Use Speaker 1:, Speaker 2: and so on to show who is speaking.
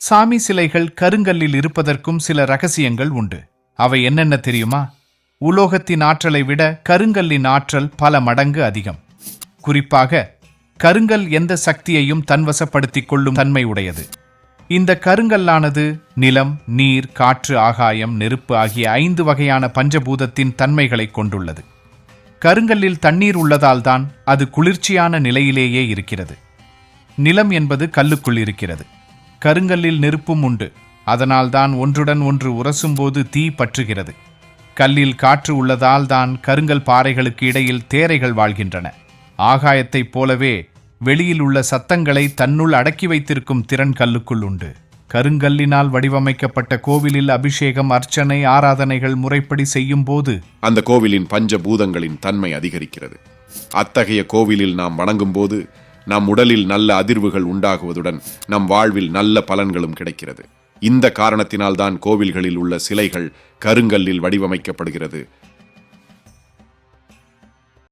Speaker 1: சாமி சிலைகள் கருங்கல்லில் இருப்பதற்கும் சில ரகசியங்கள் உண்டு. அவை என்னென்ன தெரியுமா? உலோகத்தின் ஆற்றலை விட கருங்கல்லின் ஆற்றல் பல மடங்கு அதிகம். குறிப்பாக கருங்கல் எந்த சக்தியையும் தன்வசப்படுத்திக் கொள்ளும் தன்மை உடையது. இந்த கருங்கல்லானது நிலம் நீர் காற்று ஆகாயம் நெருப்பு ஆகிய ஐந்து வகையான பஞ்சபூதத்தின் தன்மைகளை கொண்டுள்ளது. கருங்கல்லில் தண்ணீர் உள்ளதால்தான் அது குளிர்ச்சியான நிலையிலேயே இருக்கிறது. நிலம் என்பது கல்லுக்குள் இருக்கிறது. கருங்கல்லில் நெருப்பும் உண்டு. அதனால்தான் ஒன்றுடன் ஒன்று உரசும்போது தீ பற்றுகிறது. கல்லில் காற்று உள்ளதால் தான் கருங்கல் பாறைகளுக்கு இடையில் தேரைகள் வாழ்கின்றன. ஆகாயத்தைப் போலவே வெளியில் உள்ள சத்தங்களை தன்னுள் அடக்கி வைத்திருக்கும் திறன் கல்லுக்குள் உண்டு. கருங்கல்லினால் வடிவமைக்கப்பட்ட கோவிலில் அபிஷேகம் அர்ச்சனை ஆராதனைகள் முறைப்படி செய்யும் போது
Speaker 2: அந்த கோவிலின் பஞ்சபூதங்களின் தன்மை அதிகரிக்கிறது. அத்தகைய கோவிலில் நாம் வணங்கும் போது நம் உடலில் நல்ல அதிர்வுகள் உண்டாகுவதுடன் நம் வாழ்வில் நல்ல பலன்களும் கிடைக்கிறது. இந்த காரணத்தினால்தான் கோவில்களில் உள்ள சிலைகள் கருங்கல்லில் வடிவமைக்கப்படுகிறது.